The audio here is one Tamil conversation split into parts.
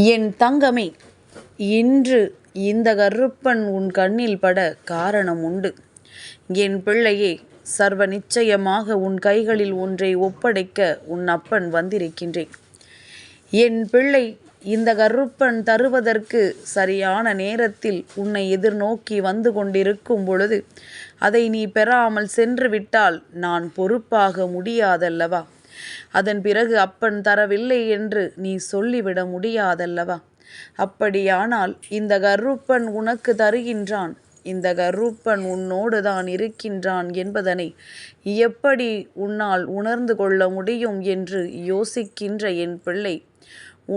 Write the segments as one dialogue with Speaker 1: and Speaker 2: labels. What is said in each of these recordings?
Speaker 1: என் தங்கமே இன்று இந்த கருப்பன் உன் கண்ணில் பட காரணம் உண்டு. என் பிள்ளையே சர்வ நிச்சயமாக உன் கைகளில் ஒன்றை ஒப்படைக்க உன் அப்பன் வந்திருக்கின்றேன். என் பிள்ளை இந்த கருப்பன் தருவதற்கு சரியான நேரத்தில் உன்னை எதிர்நோக்கி வந்து கொண்டிருக்கும் பொழுது அதை நீ பெறாமல் சென்று விட்டால் நான் பொறுப்பாக முடியாதல்லவா? அதன் பிறகு அப்பன் தரவில்லை என்று நீ சொல்லிவிட முடியாதல்லவா? அப்படியானால் இந்த கருப்பன் உனக்கு தருகின்றான். இந்த கருப்பன் உன்னோடு தான் இருக்கின்றான் என்பதனை எப்படி உன்னால் உணர்ந்து கொள்ள முடியும் என்று யோசிக்கின்ற என் பிள்ளை?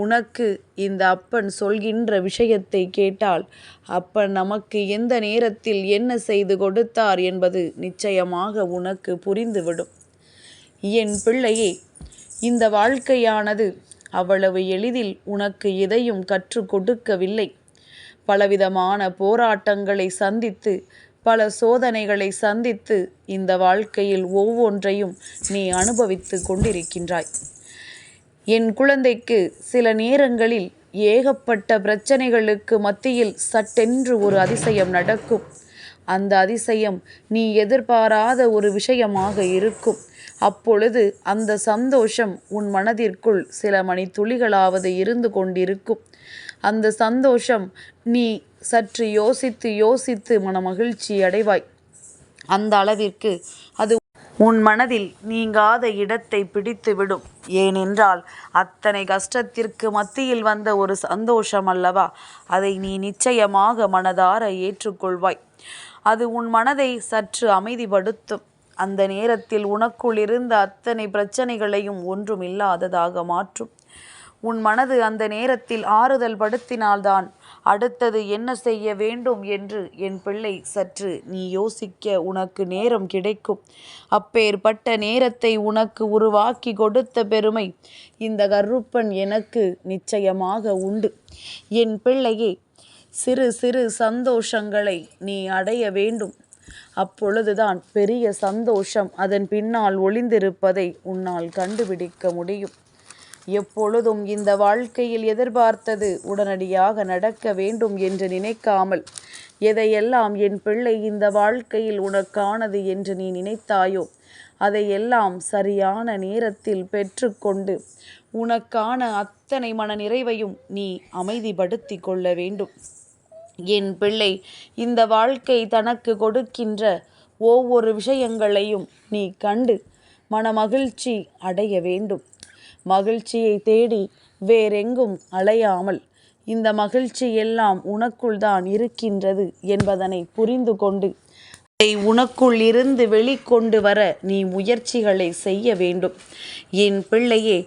Speaker 1: உனக்கு இந்த அப்பன் சொல்கின்ற விஷயத்தை கேட்டால் அப்பன் நமக்கு எந்த நேரத்தில் என்ன செய்து கொடுத்தார் என்பது நிச்சயமாக உனக்கு புரிந்துவிடும். என் பிள்ளையே இந்த வாழ்க்கையானது அவ்வளவு எளிதில் உனக்கு எதையும் கற்றுக் கொடுக்கவில்லை. பலவிதமான போராட்டங்களை சந்தித்து பல சோதனைகளை சந்தித்து இந்த வாழ்க்கையில் ஒவ்வொன்றையும் நீ அனுபவித்து கொண்டிருக்கின்றாய். என் குழந்தைக்கு சில நேரங்களில் ஏகப்பட்ட பிரச்சனைகளுக்கு மத்தியில் சட்டென்று ஒரு அதிசயம் நடக்கும். அந்த அதிசயம் நீ எதிர்பாராத ஒரு விஷயமாக இருக்கும். அப்பொழுது அந்த சந்தோஷம் உன் மனதிற்குள் சில மணித்துளிகளாவது இருந்து கொண்டிருக்கும். அந்த சந்தோஷம் நீ சற்று யோசித்து யோசித்து மனமகிழ்ச்சி அடைவாய். அந்த அளவிற்கு அது உன் மனதில் நீங்காத இடத்தை பிடித்துவிடும் ஏனென்றால் அத்தனை கஷ்டத்திற்கு மத்தியில் வந்த ஒரு சந்தோஷம் அல்லவா? அதை நீ நிச்சயமாக மனதார ஏற்றுக்கொள்வாய். அது உன் மனதை சற்று அமைதிப்படுத்தும். அந்த நேரத்தில் உனக்குள் இருந்த அத்தனை பிரச்சனைகளையும் ஒன்றும் இல்லாததாக மாற்றும். உன் மனது அந்த நேரத்தில் ஆறுதல் படுத்தினால்தான் அடுத்தது என்ன செய்ய வேண்டும் என்று என் பிள்ளை சற்று நீ யோசிக்க உனக்கு நேரம் கிடைக்கும். அப்பேற்பட்ட நேரத்தை உனக்கு உருவாக்கி கொடுத்த பெருமை இந்த கருப்பன் எனக்கு நிச்சயமாக உண்டு. என் பிள்ளையே சிறு சிறு சந்தோஷங்களை நீ அடைய வேண்டும். அப்பொழுதுதான் பெரிய சந்தோஷம் அதன் பின்னால் ஒளிந்திருப்பதை உன்னால் கண்டுபிடிக்க முடியும். எப்பொழுதும் இந்த வாழ்க்கையில் எதிர்பார்த்தது உடனடியாக நடக்க வேண்டும் என்று நினைக்காமல் எதையெல்லாம் என் பிள்ளை இந்த வாழ்க்கையில் உனக்கானது என்று நீ நினைத்தாயோ அதையெல்லாம் சரியான நேரத்தில் பெற்றுக்கொண்டு உனக்கான அத்தனை மன நிறைவையும் நீ அமைதிப்படுத்தி கொள்ள வேண்டும். என் பிள்ளை இந்த வாழ்க்கை தனக்கு கொடுக்கின்ற ஒவ்வொரு விஷயங்களையும் நீ கண்டு மனமகிழ்ச்சி அடைய வேண்டும். மகிழ்ச்சியை தேடி வேறெங்கும் அலையாமல் இந்த மகிழ்ச்சி எல்லாம் உனக்குள் தான் இருக்கின்றது என்பதனை புரிந்து கொண்டு அதை உனக்குள் இருந்து வெளிக்கொண்டு வர நீ முயற்சிகளை செய்ய வேண்டும். என் பிள்ளையே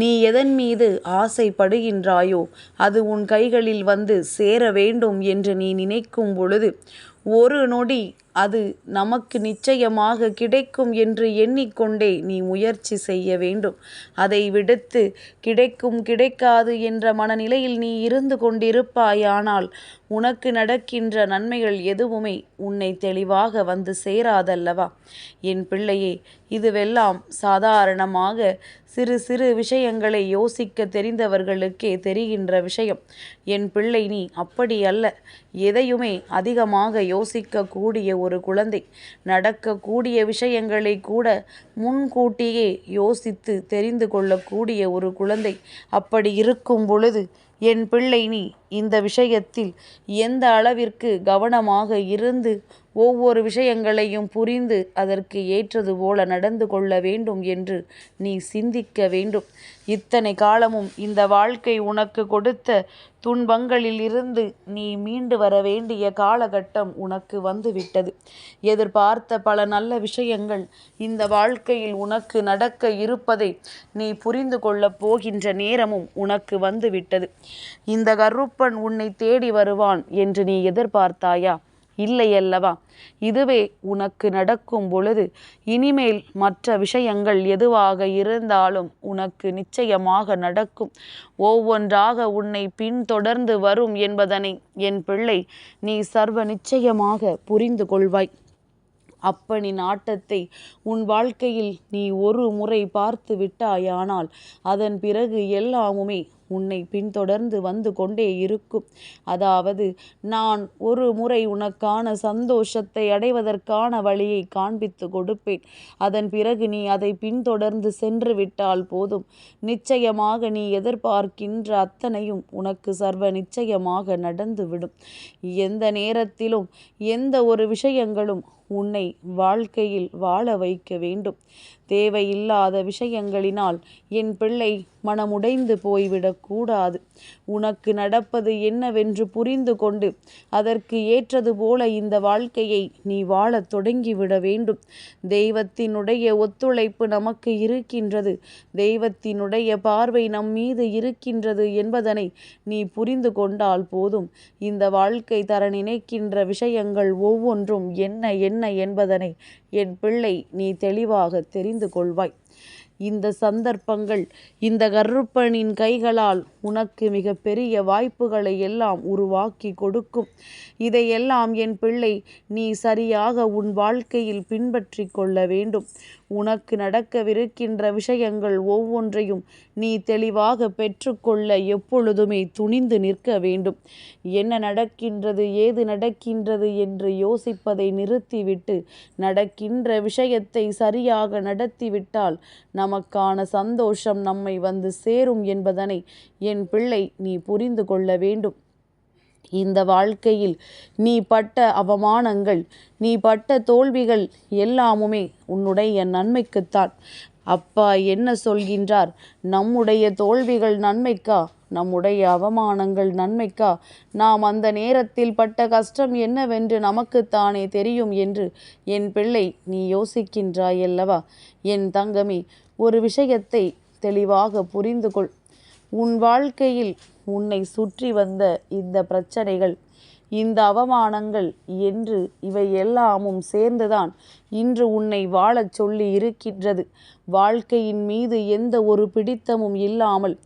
Speaker 1: நீ எதன் மீது ஆசைப்படுகின்றாயோ அது உன் கைகளில் வந்து சேர வேண்டும் என்று நீ நினைக்கும் பொழுது ஒரு நொடி அது நமக்கு நிச்சயமாக கிடைக்கும் என்று எண்ணிக்கொண்டே நீ முயற்சி செய்ய வேண்டும். அதை விடுத்து கிடைக்கும் கிடைக்காது என்ற மனநிலையில் நீ இருந்து கொண்டிருப்பாயானால் உனக்கு நடக்கின்ற நன்மைகள் எதுவுமே உன்னை தெளிவாக வந்து சேராதல்லவா? என் பிள்ளையே இதுவெல்லாம் சாதாரணமாக சிறு சிறு விஷயங்களை யோசிக்க தெரிந்தவர்களுக்கே தெரிகின்ற விஷயம். என் பிள்ளை நீ அப்படி அல்ல. எதையுமே அதிகமாக யோசிக்கக்கூடிய ஒரு குழந்தை. நடக்கக்கூடிய விஷயங்களை கூட முன்கூட்டியே யோசித்து தெரிந்து கொள்ளக்கூடிய ஒரு குழந்தை. அப்படி இருக்கும் பொழுது என் பிள்ளை நீ இந்த விஷயத்தில் எந்த அளவிற்கு கவனமாக இருந்து ஒவ்வொரு விஷயங்களையும் புரிந்து அதற்கு ஏற்றது போல நடந்து கொள்ள வேண்டும் என்று நீ சிந்திக்க வேண்டும். இத்தனை காலமும் இந்த வாழ்க்கை உனக்கு கொடுத்த துன்பங்களிலிருந்து நீ மீண்டு வர வேண்டிய காலகட்டம் உனக்கு வந்துவிட்டது. எதிர்பார்த்த பல நல்ல விஷயங்கள் இந்த வாழ்க்கையில் உனக்கு நடக்க இருப்பதை நீ புரிந்து கொள்ளப் போகின்ற நேரமும் உனக்கு வந்துவிட்டது. இந்த கருப்பன் உன்னை தேடி வருவான் என்று நீ எதிர்பார்த்தாயா? இல்லையல்லவா? இதுவே உனக்கு நடக்கும் பொழுது இனிமேல் மற்ற விஷயங்கள் எதுவாக இருந்தாலும் உனக்கு நிச்சயமாக நடக்கும். ஒவ்வொன்றாக உன்னை பின்தொடர்ந்து வரும் என்பதனை என் பிள்ளை நீ சர்வ நிச்சயமாக புரிந்து கொள்வாய். அப்பனின் ஆட்டத்தை உன் வாழ்க்கையில் நீ ஒரு முறை பார்த்து விட்டாயானால் அதன் பிறகு எல்லாமுமே உன்னை பின்தொடர்ந்து வந்து கொண்டே இருக்கும். அதாவது நான் ஒரு முறை உனக்கான சந்தோஷத்தை அடைவதற்கான வழியை காண்பித்து கொடுப்பேன். அதன் பிறகு நீ அதை பின்தொடர்ந்து சென்று விட்டால் போதும். நிச்சயமாக நீ எதிர்பார்க்கின்ற அத்தனையும் உனக்கு சர்வ நிச்சயமாக நடந்துவிடும் எந்த நேரத்திலும் எந்த ஒரு விஷயங்களும் உன்னை வாழ்க்கையில் வாழ வைக்க வேண்டும். தேவையில்லாத விஷயங்களினால் என் பிள்ளை மனமுடைந்து போய்விடக் கூடாது. உனக்கு நடப்பது என்னவென்று புரிந்து கொண்டு அதற்கு ஏற்றது போல இந்த வாழ்க்கையை நீ வாழத் தொடங்கிவிட வேண்டும். தெய்வத்தினுடைய ஒத்துழைப்பு நமக்கு இருக்கின்றது. தெய்வத்தினுடைய பார்வை நம் மீது இருக்கின்றது என்பதனை நீ புரிந்து கொண்டால் போதும். இந்த வாழ்க்கை தர நினைக்கின்ற விஷயங்கள் ஒவ்வொன்றும் என்ன என்ன என்பதனை என் பிள்ளை நீ தெளிவாக தெரிந்து கொள்வாய். இந்த சந்தர்ப்பங்கள் இந்த கருப்பனின் கைகளால் உனக்கு மிக பெரிய வாய்ப்புகளை எல்லாம் உருவாக்கி கொடுக்கும். இதையெல்லாம் என் பிள்ளை நீ சரியாக உன் வாழ்க்கையில் பின்பற்றி கொள்ள வேண்டும். உனக்கு நடக்கவிருக்கின்ற விஷயங்கள் ஒவ்வொன்றையும் நீ தெளிவாக பெற்றுக்கொள்ள எப்பொழுதுமே துணிந்து நிற்க வேண்டும். என்ன நடக்கின்றது ஏது நடக்கின்றது என்று யோசிப்பதை நிறுத்திவிட்டு நடக்கின்ற விஷயத்தை சரியாக நடத்திவிட்டால் நமக்கான சந்தோஷம் நம்மை வந்து சேரும் என்பதனை என் பிள்ளை நீ புரிந்து கொள்ள வேண்டும். இந்த வாழ்க்கையில் நீ பட்ட அவமானங்கள் நீ பட்ட தோல்விகள் எல்லாமுமே உன்னுடைய நன்மைக்குத்தான். அப்பா என்ன சொல்கின்றார்? நம்முடைய தோல்விகள் நன்மைக்கா? நம்முடைய அவமானங்கள் நன்மைக்கா? நாம் அந்த நேரத்தில் பட்ட கஷ்டம் என்னவென்று நமக்குத்தானே தெரியும் என்று என் பிள்ளை நீ யோசிக்கின்றாய் அல்லவா என் தங்கமே ஒரு விஷயத்தை தெளிவாக புரிந்து கொள் உன் வாழ்க்கையில் உன்னை சுற்றி வந்த இந்த பிரச்சனைகள் இந்த அவமானங்கள் என்று இவை எல்லாமும் சேர்ந்துதான் இன்று உன்னை வாழச் சொல்லி இருக்கின்றது. வாழ்க்கையின் மீது எந்த ஒரு பிடித்தமும் இல்லாமல்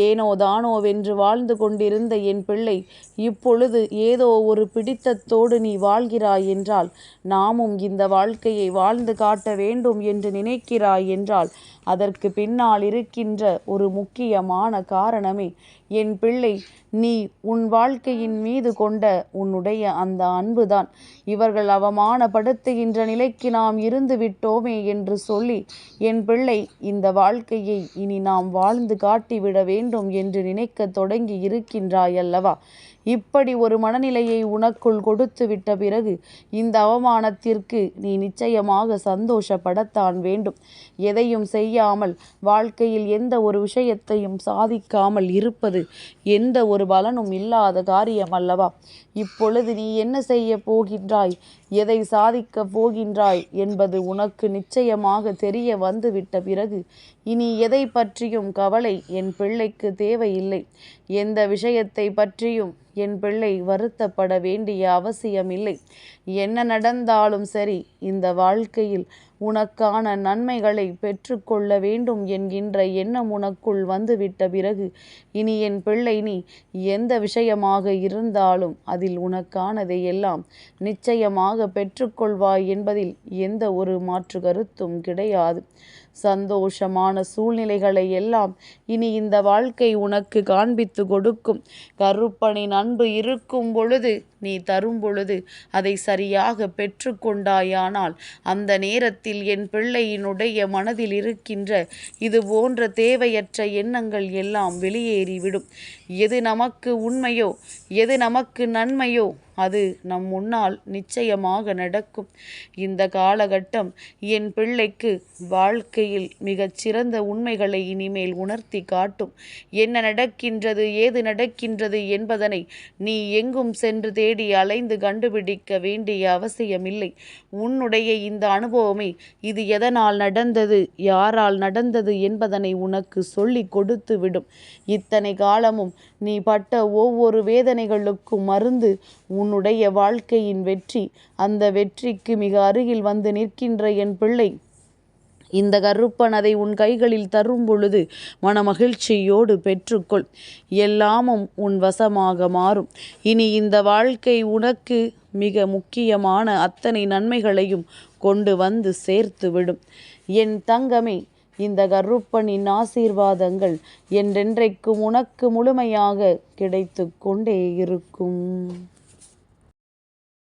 Speaker 1: ஏனோ தானோ வென்று வாழ்ந்து கொண்டிருந்த என் பிள்ளை இப்பொழுது ஏதோ ஒரு பிடித்தத்தோடு நீ வாழ்கிறாய் என்றால் நாமும் இந்த வாழ்க்கையை வாழ்ந்து காட்ட வேண்டும் என்று நினைக்கிறாய் என்றால் அதற்கு பின்னால் இருக்கின்ற ஒரு முக்கியமான காரணமே என் பிள்ளை. நீ உன் வாழ்க்கையின் மீது கொண்ட உன்னுடைய அந்த அன்புதான். இவர்கள் அவமானப்படுத்துகின்ற நிலைக்கு நாம் இருந்து விட்டோமே என்று சொல்லி என் பிள்ளை இந்த வாழ்க்கையை இனி நாம் வாழ்ந்து காட்டிவிட வேண்டும் என்று நினைக்க தொடங்கி இருக்கின்றாய் அல்லவா இப்படி ஒரு மனநிலையை உனக்குள் கொடுத்து விட்ட பிறகு இந்த அவமானத்திற்கு நீ நிச்சயமாக சந்தோஷப்படத்தான் வேண்டும். எதையும் செய்யாமல் வாழ்க்கையில் எந்த ஒரு விஷயத்தையும் சாதிக்காமல் இருப்பது எந்த ஒரு பலனும் இல்லாத காரியம் அல்லவா இப்பொழுது நீ என்ன செய்ய போகின்றாய்? எதை சாதிக்கப் போகின்றாய் என்பது உனக்கு நிச்சயமாக தெரிய வந்துவிட்ட பிறகு இனி எதை பற்றியும் கவலை என் பிள்ளைக்கு தேவையில்லை. எந்த விஷயத்தை பற்றியும் என் பிள்ளை வருத்தப்பட வேண்டிய அவசியமில்லை. என்ன நடந்தாலும் சரி இந்த வாழ்க்கையில் உனக்கான நன்மைகளை பெற்றுக்கொள்ள வேண்டும் என்கின்ற எண்ணம் உனக்குள் வந்துவிட்ட பிறகு இனி என் பிள்ளை நீ எந்த விஷயமாக இருந்தாலும் அதில் உனக்கானதை எல்லாம் நிச்சயமாக பெற்றுக்கொள்வாய் என்பதில் எந்த ஒரு மாற்று கருத்தும் கிடையாது. சந்தோஷமான சூழ்நிலைகளை எல்லாம் இனி இந்த வாழ்க்கை உனக்கு காண்பித்து கொடுக்கும். கருப்பனின் அன்பு இருக்கும் பொழுது நீ தரும் பொழுது அதை சரியாக பெற்றுக்கொண்டாயானால் அந்த நேரத்தில் என் பிள்ளையினுடைய மனதில் இருக்கின்ற இது போன்ற தேவையற்ற எண்ணங்கள் எல்லாம் வெளியேறிவிடும். எது நமக்கு உண்மையோ எது நமக்கு நன்மையோ அது நம் முன்னால் நிச்சயமாக நடக்கும். இந்த காலகட்டம் என் பிள்ளைக்கு வாழ்க்கையில் மிகச் சிறந்த உண்மைகளை இனிமேல் உணர்த்தி காட்டும். என்ன நடக்கின்றது ஏது நடக்கின்றது என்பதனை நீ எங்கும் சென்று தேடி அலைந்து கண்டுபிடிக்க வேண்டிய அவசியமில்லை. உன்னுடைய இந்த அனுபவமே இது எதனால் நடந்தது யாரால் நடந்தது என்பதனை உனக்கு சொல்லி கொடுத்து விடும் இத்தனை காலமும் நீ பட்ட ஒவ்வொரு வேதனைகளுக்கும் மருந்து உன்னுடைய வாழ்க்கையின் வெற்றி. அந்த வெற்றிக்கு மிக அருகில் வந்து நிற்கின்ற என் பிள்ளை இந்த கருப்பன் அதை உன் கைகளில் தரும் பொழுது மனமகிழ்ச்சியோடு பெற்றுக்கொள். எல்லாமும் உன் வசமாக மாறும். இனி இந்த வாழ்க்கை உனக்கு மிக முக்கியமான அத்தனை நன்மைகளையும் கொண்டு வந்து சேர்த்துவிடும். என் தங்கமே இந்த கருப்பனின் ஆசீர்வாதங்கள் என்றென்றைக்கும் உனக்கு முழுமையாக கிடைத்து கொண்டே இருக்கும்.